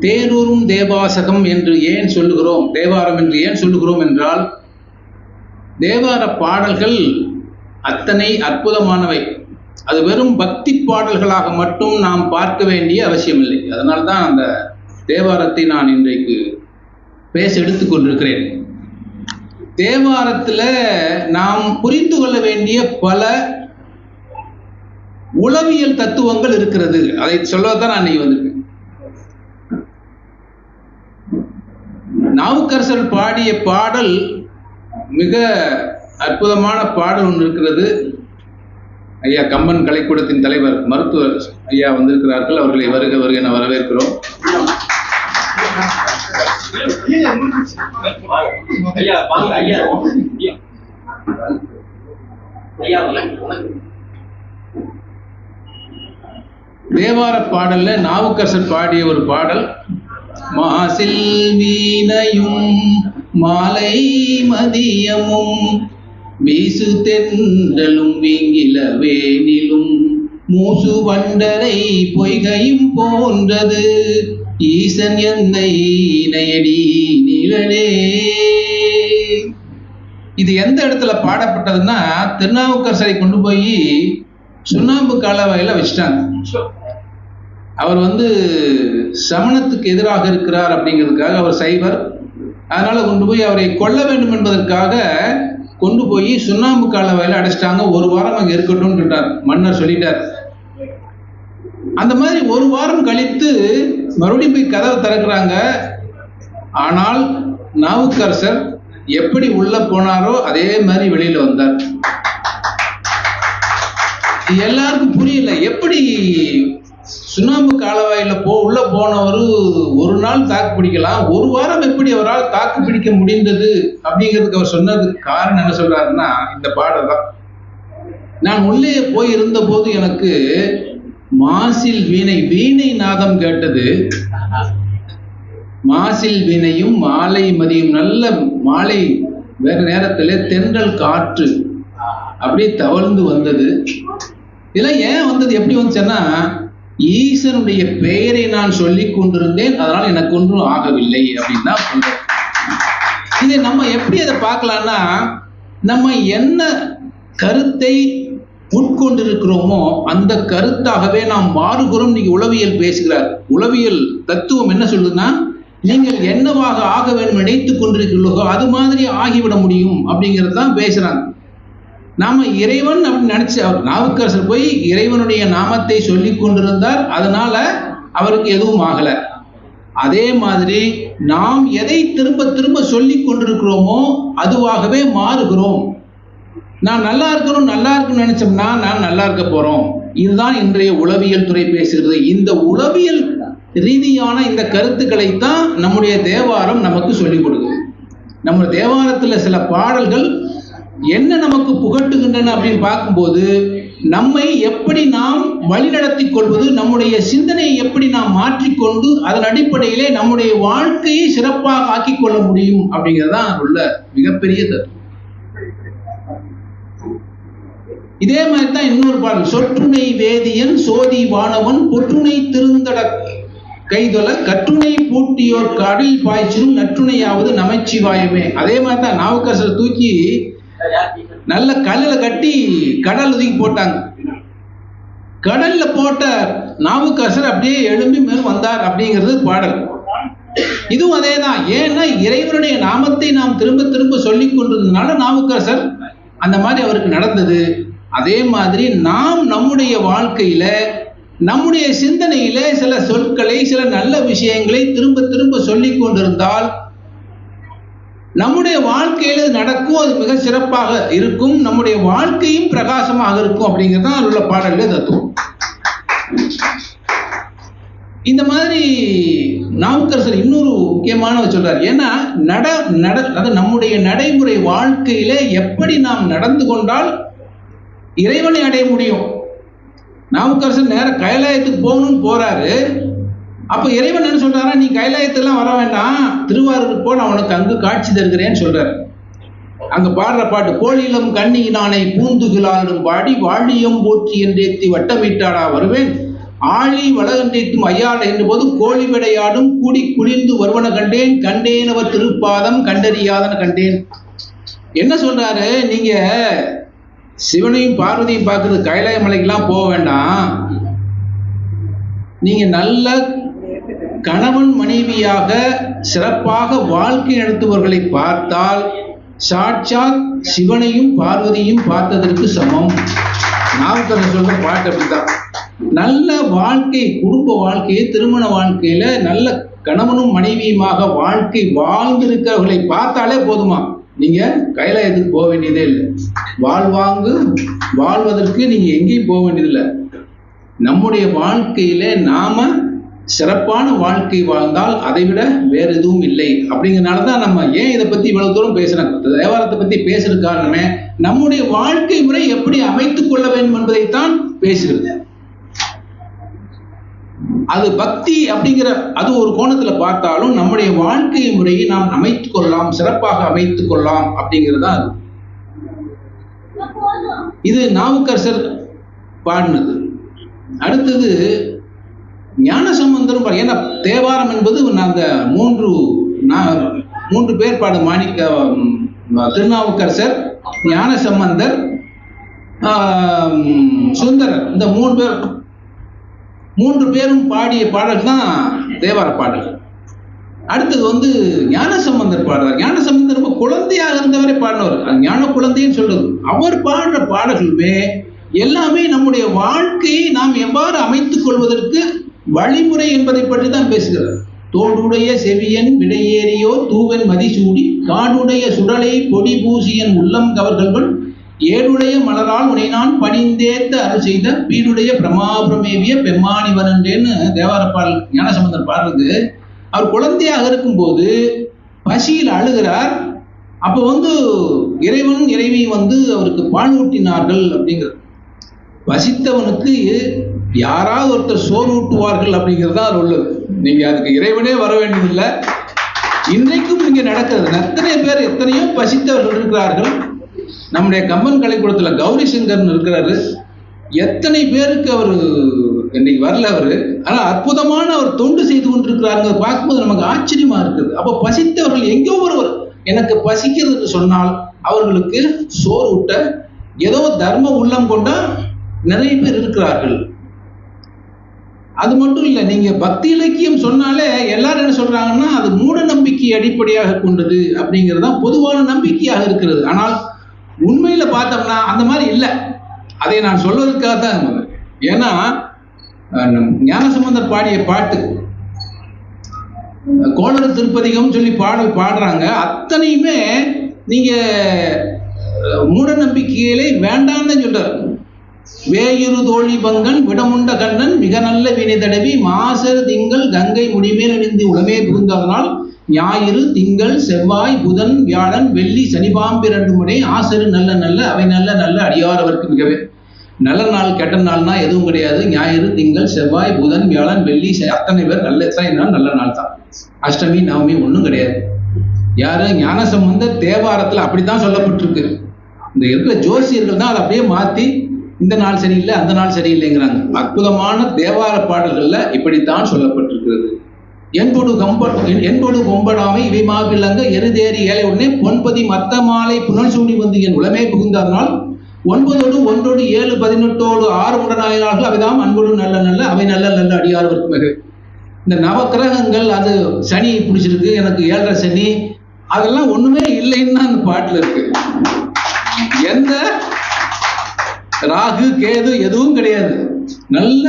தேரூரும் தேவாசகம் என்று ஏன் சொல்லுகிறோம்? தேவாரம் என்று ஏன் சொல்லுகிறோம் என்றால் தேவார பாடல்கள் அத்தனை அற்புதமானவை. அது வெறும் பக்தி பாடல்களாக மட்டும் நாம் பார்க்க வேண்டிய அவசியமில்லை. அதனால்தான் அந்த தேவாரத்தை நான் இன்றைக்கு பேச எடுத்துக்கொண்டிருக்கிறேன் தேவாரத்தில் நாம் புரிந்து கொள்ள வேண்டிய பல உளவியல் தத்துவங்கள் இருக்கிறது. அதை சொல்லதான் நான் இன்னைக்கு வந்திருக்கேன். நாவுக்கரசர் பாடிய பாடல் மிக அற்புதமான பாடல் ஒன்று இருக்கிறது. ஐயா கம்பன் கலைக்கூடத்தின் தலைவர் மருத்துவர் ஐயா வந்திருக்கிறார்கள். அவர்களை வருக வருக என வரவேற்கிறோம். தேவார பாடல்ல நாவுக்கரசர் பாடிய ஒரு பாடல். மாசில் வீணையும் மாலை மதியமும் வீசு தென்றலும் வீங்கில வேனிலும் மூசு வண்டரை பொய்கையும் போன்றது ஈசன் எந்தை இணையடி நிழலே இது எந்த இடத்துல பாடப்பட்டதுன்னா திருநாவுக்கரசரை கொண்டு போய் சுண்ணாம்பு காலவாயில வச்சுட்டாங்க. அவர் வந்து சமணத்துக்கு எதிராக இருக்கிறார் அப்படிங்கிறதுக்காக அவர் சைவர் அதனால கொண்டு போய் அவரை கொல்ல வேண்டும் என்பதற்காக கொண்டு போய் சுண்ணாம்பு கால காலவாயில அடைச்சிட்டாங்க. ஒரு வாரம் அங்க இருக்கட்டும்னு சொல்லிட்டார். மன்னர் சொல்லிட்டார். அந்த மாதிரி ஒரு வாரம் கழித்து மறுபடியும் போய் கதவை திறக்கிறாங்க. ஆனால் நாவுக்கரசர் எப்படி உள்ள போனாரோ அதே மாதிரி வெளியில வந்தார். எல்லாருக்கும் புரியல. எப்படி சுண்ணாம்பு காலவாயில போ உள்ள போனவர் ஒரு நாள் தாக்கு பிடிக்கலாம். ஒரு வாரம் எப்படி அவரால் தாக்கு பிடிக்க முடிந்தது அப்படிங்கிறதுக்கு அவர் சொன்னதுக்கு காரணம் என்ன சொல்றாருன்னா இந்த பாடல் தான். நான் உள்ளே போய் இருந்த போது எனக்கு மாசில் வீணை வீணை நாதம் கேட்டது. மாசில் வீணையும் மாலை மதியம் நல்ல மாலை வேற நேரத்துல தென்றல் காற்று அப்படியே தவழ்ந்து வந்தது. இதெல்லாம் ஏன் வந்தது? எப்படி வந்துச்சுன்னா ஈசனுடைய பெயரை நான் சொல்லிக் கொண்டிருந்தேன் அதனால் எனக்கு ஒன்றும் ஆகவில்லை அப்படின்னு தான் சொல்றேன். இதை நம்ம எப்படி அதை பார்க்கலாம்னா நம்ம என்ன கருத்தை உட்கொண்டிருக்கிறோமோ அந்த கருத்தாகவே நாம் மாறுகிறோம் நீங்க உளவியல் பேசுகிறார். உளவியல் தத்துவம் என்ன சொல்லுதுன்னா நீங்கள் என்னவாக ஆக வேண்டும் நினைத்துக் கொண்டிருக்கிறீர்களோ அது மாதிரி ஆகிவிட முடியும் அப்படிங்கிறது தான் பேசுறாங்க. நாம இறைவன் அப்படின்னு நினைச்சு அவர் நாவுக்கரசர் போய் இறைவனுடைய நாமத்தை சொல்லி கொண்டிருந்தார். அதனால அவருக்கு எதுவும் ஆகல. அதே மாதிரி நாம் எதை திரும்ப திரும்ப சொல்லி கொண்டிருக்கிறோமோ அதுவாகவே மாறுகிறோம். நான் நல்லா இருக்கணும் நல்லா இருக்கணும்னு நினைச்சோம்னா நான் நல்லா இருக்க போறோம். இதுதான் இன்றைய உளவியல் துறை பேசுகிறது. இந்த உளவியல் ரீதியான இந்த கருத்துக்களை தான் நம்முடைய தேவாரம் நமக்கு சொல்லிக் கொடுக்குது. நம்ம தேவாரத்தில் சில பாடல்கள் என்ன நமக்கு புகட்டுகின்றன அப்படின்னு பார்க்கும்போது நம்மை எப்படி நாம் வழிநடத்தி கொள்வது நம்முடைய சிந்தனையை எப்படி நாம் மாற்றிக்கொண்டு அதன் அடிப்படையிலே நம்முடைய வாழ்க்கையை சிறப்பாக ஆக்கிக் கொள்ள முடியும் அப்படிங்கிறதான் உள்ள மிகப்பெரிய தத்துவம். இதே மாதிரி தான் இன்னொரு பாடல் சொற்றுணை வேதியன் சோதி வானவன் பொற்றுணை திருந்தட கைதொல கற்றுணை பூட்டியோர் கடல் பாய்ச்சிலும் நற்றுணையாவது நமச்சிவாயமே. அதே மாதிரி தான் நாவுக்கரசர் தூக்கி நல்ல கல்லுல கட்டி கடல் ஒதுக்கி போட்டாங்க. கடல்ல போட்ட நாவுக்கரசர் அப்படியே எழும்பி மேலும் வந்தார் அப்படிங்கிறது பாடல். இதுவும் அதே தான் ஏன்னா இறைவனுடைய நாமத்தை நாம் திரும்ப திரும்ப சொல்லி கொண்டிருந்ததுனால நாவுக்கரசர் அந்த மாதிரி அவருக்கு நடந்தது. அதே மாதிரி நாம் நம்முடைய வாழ்க்கையில நம்முடைய சிந்தனையில சில சொற்களை சில நல்ல விஷயங்களை திரும்ப திரும்ப சொல்லி கொண்டிருந்தால் நம்முடைய வாழ்க்கையில அது நடக்கும் அது மிக சிறப்பாக இருக்கும். நம்முடைய வாழ்க்கையும் பிரகாசமாக இருக்கும் அப்படிங்கிறது தான் உள்ள பாடல்கள் தத்துவம். இந்த மாதிரி நாவுக்கரசர் இன்னொரு முக்கியமானவர் சொல்றார். ஏன்னா நட நட அதாவது நம்முடைய நடைமுறை வாழ்க்கையில எப்படி நாம் நடந்து கொண்டால் இறைவனை அடைய முடியும்? நாவுக்கரசர் நேர கைலாயத்துக்கு போகணும்னு போறாரு. அப்ப இறைவன் என்ன சொல்றாரா? நீ கைலாயத்தெல்லாம் வர வேண்டாம். திருவாரூருக்கு போ நான் உனக்கு அங்கு காட்சி தருகிறேன்னு சொல்றாரு. அங்க பாடுற பாட்டு கோழிலம் கண்ணியினானை பூந்துகிலானும் பாடி வாழியம் போற்றி என்றேத்தி வட்டமிட்டாடா வருவேன். ஆழி வளகன்றேத்தும் ஐயாட என்ற போது கோழி விடையாடும் கூடி குளிர்ந்து வருவன கண்டேன். கண்டேனவ திருப்பாதம் கண்டறியாதன கண்டேன். என்ன சொல்றாரு? நீங்க சிவனையும் பார்வதியும் பார்க்கறது கைலாய மலைக்கெல்லாம் போக வேண்டாம். நீங்க நல்ல கணவன் மனைவியாக சிறப்பாக வாழ்க்கை நடத்துபவர்களை பார்த்தால் சாட்சாத் சிவனையும் பார்வதியும் பார்த்ததற்கு சமம். நாவுக்கரசர் சொல்ற பாட்டு அப்படித்தான். நல்ல வாழ்க்கை குடும்ப வாழ்க்கையை திருமண வாழ்க்கையில நல்ல கணவனும் மனைவியுமாக வாழ்க்கை வாழ்ந்திருக்கிறவர்களை பார்த்தாலே போதுமா? நீங்க கைலாயத்துக்கு போக வேண்டியதே இல்லை. வாழ்வாங்கு வாழ்வதற்கு நீங்க எங்கேயும் போக வேண்டியதில்லை. நம்முடைய வாழ்க்கையில நாம சிறப்பான வாழ்க்கை வாழ்ந்தால் அதை விட வேற எதுவும் இல்லை. அப்படிங்கிறனால தான் நம்ம ஏன் இதை பத்தி இவ்வளவு தூரம் பேசுறோம்? தேவாரத்தை பத்தி பேசுறது காரணமே நம்முடைய வாழ்க்கை முறை எப்படி அமைத்துக் கொள்ள வேண்டும் என்பதைத்தான் பேசுகிறது. அது பக்தி அப்படிங்கிற அது ஒரு கோணத்துல பார்த்தாலும் நம்முடைய வாழ்க்கை முறையை நாம் அமைத்துக் கொள்ளலாம் சிறப்பாக அமைத்துக் கொள்ளலாம் அப்படிங்கிறதா அது. இது நாவுக்கரசர் பாடினது. அடுத்தது ஞான சம்பந்தரும் ஏன்னா தேவாரம் என்பது அந்த மூன்று மூன்று பேர் பாடு மாணிக்க திருநாவுக்கரசர் ஞான சம்பந்தர் சுந்தரர். இந்த மூணு பேர் மூன்று பேரும் பாடிய பாடல் தான் தேவார பாடல். அடுத்தது வந்து ஞான சம்பந்தர் பாடுறார். ஞான சம்பந்தர் ரொம்ப குழந்தையாக இருந்தவரை பாடினவர். அது ஞான குழந்தைன்னு சொல்றது. அவர் பாடுற பாடல்களுமே எல்லாமே நம்முடைய வாழ்க்கையை நாம் எவ்வாறு அமைத்துக் கொள்வதற்கு வழிமுறை என்பதை பற்றி தான் பேசுகிறார். தோடுடைய செவியன் விடையேறியோ தூவன் மதிசூடி காடுடைய சுடலை பொடி பூசியன் உள்ளம் கவர்கள்கள் ஏடுடைய மலரால் உனை நான் பணிந்தேத்த அருள் செய்த பீடுடைய பிரமாபுரமேவிய பெம்மானிவனன்றேன்னு தேவார பாடல் ஞானசம்பந்தர் பாடுறது. அவர் குழந்தையாக இருக்கும்போது பசியில் அழுகிறார். அப்போ வந்து இறைவன் இறைவி வந்து அவருக்கு பால் ஊட்டினார்கள் அப்படிங்கிறது வசித்தவனுக்கு யாராவது ஒருத்தர் சோறு ஊட்டுவார்கள் அப்படிங்கிறது தான் அது உள்ளது. நீங்க அதுக்கு இறைவனே வர வேண்டியதில்லை. இன்றைக்கும் இங்கே நடக்கிறது. எத்தனை பேர் எத்தனையோ பசித்தவர்கள் இருக்கிறார்கள். நம்முடைய கம்மன் கலைக்கூடத்தில் கௌரி சங்கர்னு இருக்கிறாரு. எத்தனை பேருக்கு அவர் இன்னைக்கு வரல அவர். ஆனால் அற்புதமான அவர் தொண்டு செய்து கொண்டிருக்கிறாருங்க பார்க்கும்போது நமக்கு ஆச்சரியமா இருக்குது. அப்போ பசித்தவர்கள் எங்கோ ஒருவர் எனக்கு பசிக்கிறதுன்னு சொன்னால் அவர்களுக்கு சோறு ஊட்ட ஏதோ தர்ம உள்ளம் கொண்ட நிறைய பேர் இருக்கிறார்கள். அது மட்டும் இல்லை நீங்க பக்தி இலக்கியம் சொன்னாலே எல்லாரும் என்ன சொல்றாங்கன்னா அது மூட நம்பிக்கை அடிப்படையாக கொண்டது அப்படிங்கிறது தான் பொதுவான நம்பிக்கையாக இருக்கிறது. ஆனால் உண்மையில பார்த்தோம்னா அந்த மாதிரி இல்லை. அதை நான் சொல்வதற்காக தான் ஏன்னா அஹ், ஞானசம்பந்தர் பாடிய பாட்டு கோளறு திருப்பதிகம் சொல்லி பாட பாடுறாங்க. அத்தனையுமே நீங்க மூட நம்பிக்கையிலே வேண்டாம்னு சொல்றாரு. வேயிரு தோழி பங்கன் விடமுண்ட கண்ணன் மிக நல்ல வினை தடவி மாசர் திங்கள் கங்கை முடிமேல் அணிந்து உடமே புகுந்ததனால் ஞாயிறு திங்கள் செவ்வாய் புதன் வியாழன் வெள்ளி சனிபாம்பிரண்டு முறை ஆசரு நல்ல நல்ல அவை நல்ல நல்ல அடியார் அவருக்கு மிகவே. நல்ல நாள் கெட்ட நாள்னா எதுவும் கிடையாது. ஞாயிறு திங்கள் செவ்வாய் புதன் வியாழன் வெள்ளி அத்தனை பேர் நல்ல நாள் நல்ல நாள் தான். அஷ்டமி நவமி ஒன்றும் கிடையாது. யாரு? ஞானசம்பந்த தேவாரத்துல அப்படித்தான் சொல்லப்பட்டிருக்கு. இந்த இருக்கிற ஜோசியர்கள் தான் அதை அப்படியே மாத்தி இந்த நாள் சரியில்லை அந்த நாள் சரியில்லைங்கிறாங்க. அற்புதமான தேவார பாடல்கள்ல இப்படித்தான் சொல்லப்பட்டிருக்கிறது. என்பொடு கம்பன் என்பொடு கொம்படாமை இவை மாவிலங்க எருதேறி ஏழை உடனே பொன்பதி மத்த மாலை புனல் சூடி வந்து என் உளமே புகுந்ததனால் ஒன்பதோடு ஒன்றோடு ஏழு பதினெட்டோடு ஆறு உடனாயினார்கள் அவைதான் அன்போடு நல்ல நல்ல அவை நல்ல நல்ல அடியார்வருக்கு மிக. இந்த நவக்கிரகங்கள் அது சனி பிடிச்சிருக்கு எனக்கு ஏழரை சனி அதெல்லாம் ஒண்ணுமே இல்லைன்னு தான் அந்த பாட்டுல இருக்கு. எந்த ராகு கேது எதுவும் கிடையாது. நல்ல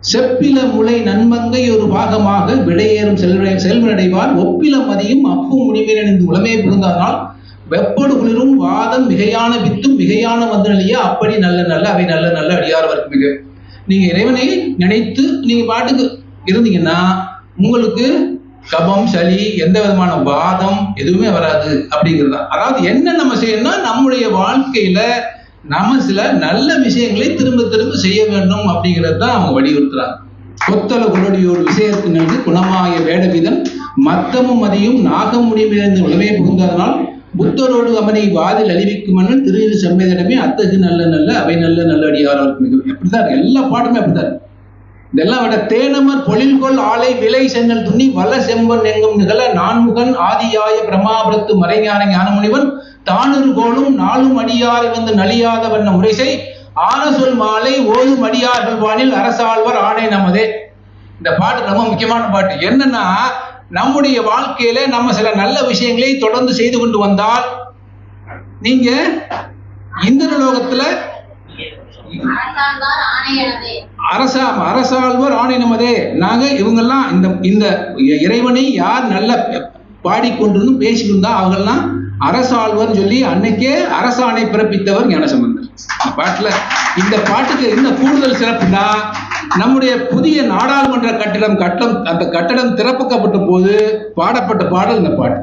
செப்பில முளை நன்மங்கை ஒரு பாகமாக விடையேறும் செல்வ செல்வனடைவார். ஒப்பில மதியும் அப்பும் முடிமேல் உளமே புகுந்ததனால் வெப்படு குளிரும் வாதம் மிகையான வித்தும் மிகையான வந்தனிலேயே அப்படி நல்ல நல்ல அவை நல்ல நல்ல அடியார்வருக்கு மிக. நீங்க இறைவனை நினைத்து நீங்க பாட்டுக்கு இருந்தீங்கன்னா உங்களுக்கு கபம் சளி எந்த விதமான வாதம் எதுவுமே வராது அப்படிங்கிறது தான். அதாவது என்ன நம்ம செய்யணும்னா நம்முடைய வாழ்க்கையில நாம சில நல்ல விஷயங்களை திரும்ப திரும்ப செய்ய வேண்டும் அப்படிங்கிறது தான் அவங்க வலியுறுத்துறாங்க. கொத்தல குரடியோர் விஷயத்தினது குணமாய வேடவிதன் மத்தமும் மதியும் நாகம் முடிவிலிருந்து புகுந்ததனால் புத்தரோடு அவனை வாதில் அழிவிக்கும் மன்னன் திரு செம்மையிடமே அத்தகு நல்ல நல்ல அவை நல்ல நல்ல அடியாரவருக்கு மிகவும். அப்படிதான் எல்லா பாட்டுமே அப்படித்தான் இதெல்லாம் விட தேனமர் பொழில்கொள் ஆலை விலை சென்னல் துணி வல செம்பன் எங்கும் நிகழ நான்முகன் ஆதியாய பிரமாபுரத்து மறைஞான ஞானமுனிவன் தானொரு கோளும் நாளும் அடியாரை வந்து நலியாத வண்ண முறைசை ஆன சொல் மாலை ஓதும் அடியார்கள் வானில் அரசாழ்வர் ஆணை நமதே. இந்த பாட்டு ரொம்ப முக்கியமான பாட்டு. என்னன்னா நம்முடைய வாழ்க்கையில நம்ம சில நல்ல விஷயங்களை தொடர்ந்து செய்து கொண்டு வந்தால் நீங்க இந்திர லோகத்துல அரசாழ்வார் ஆணையனவே அரசா அரசாழ்வர் ஆணை நமதே. நாங்க இவங்கெல்லாம் இந்த இந்த இறைவனை யார் நல்ல பாடிக்கொண்டிருந்து பேசிக்கொண்டா அவங்கெல்லாம் அரசாழ்வர்னு சொல்லி அன்னைக்கே அரசாணை பிறப்பித்தவர் ஞானசம்பந்தர். இந்த பாட்டுல இந்த பாட்டுக்கு என்ன கூடுதல் சிறப்புனா நம்முடைய புதிய நாடாளுமன்ற கட்டிடம் கட்டம் அந்த கட்டடம் திறப்புக்கப்பட்ட போது பாடப்பட்ட பாடல் இந்த பாட்டு.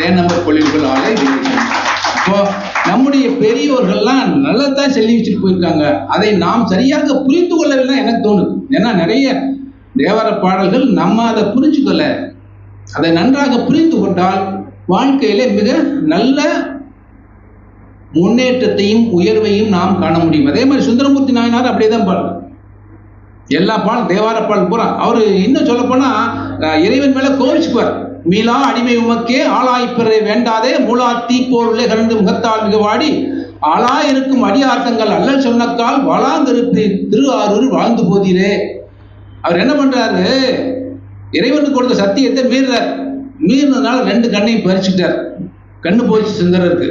தேனம்பர் கொள்ளிகள் ஆலை அப்போ நம்முடைய பெரியோர்கள்லாம் நல்லதான் சொல்லி வச்சுட்டு போயிருக்காங்க. அதை நாம் சரியாக புரிந்து கொள்ளவில்லை எனக்கு தோணுது. ஏன்னா நிறைய தேவார பாடல்கள் நம்ம அதை புரிஞ்சுக்கல. அதை நன்றாக புரிந்து கொண்டால் வாழ்க்கையில மிக நல்ல முன்னேற்றத்தையும் உயர்வையும் நாம் காண முடியும். அதே மாதிரி சுந்தரமூர்த்தி நாயனார் அப்படியே தான் பாடுறார் எல்லா பால் தேவார பாடல் பூரா. அவரு இன்னும் சொல்ல போனா இறைவன் மேல கோவிச்சுக்குவார். மீளா அடிமை உமக்கே ஆளாய்ப்பிறை வேண்டாதே மூலாத்தி போர் உள்ளே கலந்து முகத்தால் மிக வாடி ஆளா இருக்கும் அடியார்த்தங்கள் அல்லல் சொன்னக்கால் வளாந்திருப்பி திரு ஆரூர் வாழ்ந்து போதிலே அவர் என்ன பண்றாரு? இறைவனுக்கு கொடுத்த சத்தியத்தை மீறுறார். மீறினதுனால ரெண்டு கண்ணையும் பறிச்சுட்டார் கண்ணு போச்சு சுந்தரருக்கு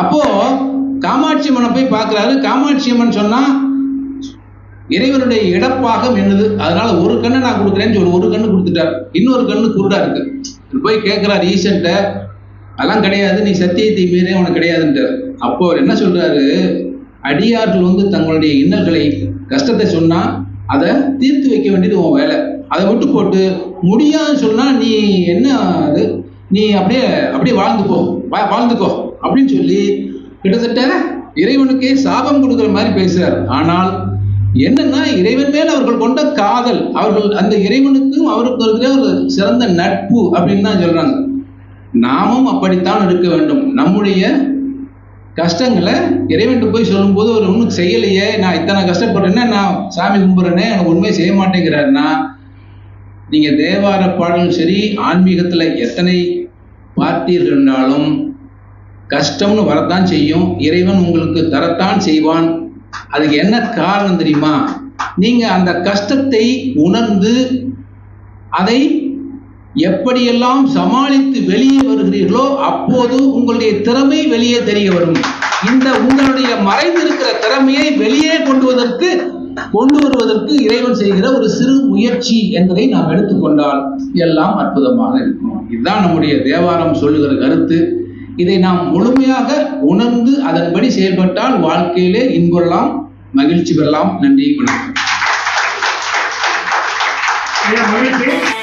அப்போ காமாட்சி அம்மனை போய் பார்க்கறாரு. காமாட்சி அம்மன் சொன்னா இறைவனுடைய இடப்பாகம் என்னது? அதனால ஒரு கண்ணை நான் கொடுக்குறேன்னு சொல்லி ஒரு கண்ணு கொடுத்துட்டார். இன்னொரு கண்ணு குருடா இருக்கு. போய் கேட்கிறார் ஈசன்ட்ட அதெல்லாம் கிடையாது. நீ சத்தியத்தை மீறே உனக்கு கிடையாதுன்றார் அப்போ அவர் என்ன சொல்றாரு? அடியார்கள் வந்து தங்களுடைய இன்னல்களை கஷ்டத்தை சொன்னா அதை தீர்த்து வைக்க வேண்டியது உன் வேலை. அதை விட்டு போட்டு முடியாதுன்னு சொன்னால் நீ என்ன அது? நீ அப்படியே அப்படியே வாழ்ந்துக்கோ வா வாழ்ந்துக்கோ அப்படின்னு சொல்லி கிட்டத்தட்ட இறைவனுக்கே சாபம் கொடுக்குற மாதிரி பேசுகிறார் ஆனால் என்னன்னா இறைவன் மேல் அவர்கள் கொண்ட காதல் அவர்கள் அந்த இறைவனுக்கும் அவருக்கு இருக்கிற ஒரு சிறந்த நட்பு அப்படின்னு தான் சொல்றாங்க. நாமும் அப்படித்தான் இருக்க வேண்டும். நம்முடைய கஷ்டங்களை இறைவன்ட்டு போய் சொல்லும்போது ஒரு ஒன்றும் செய்யலையே நான் இத்தனை கஷ்டப்படுறேன்னா நான் சாமி கும்பிட்றேனே எனக்கு உண்மையை செய்ய மாட்டேங்கிறாருன்னா நீங்க தேவார பாடலும் சரி ஆன்மீகத்துல எத்தனை பார்த்தீர்கள் என்றாலும் கஷ்டம்னு வரத்தான் செய்யும். இறைவன் உங்களுக்கு தரத்தான் செய்வான். அதுக்கு என்ன காரணம் தெரியுமா? நீங்க அந்த கஷ்டத்தை உணர்ந்து அதை எப்படியெல்லாம் சமாளித்து வெளியே வருகிறீர்களோ அப்போது உங்களுடைய திறமை வெளியே தெரிய வரும். இந்த உங்களுடைய மறைந்திரு திறமையை வெளியே கொண்டு வருவதற்கு கொண்டு வருவதற்கு இறைவன் செய்கிற ஒரு சிறு முயற்சி என்பதை நாம் எடுத்துக்கொண்டால் எல்லாம் அற்புதமாக இருக்கும். இதுதான் நம்முடைய தேவாரம் சொல்லுகிற கருத்து. இதை நாம் முழுமையாக உணர்ந்து அதன்படி செயல்பட்டால் வாழ்க்கையிலே இன்பெல்லாம் மகிழ்ச்சி பெறலாம். நன்றி வணக்கம். ஐயா மகிழ்ச்சி.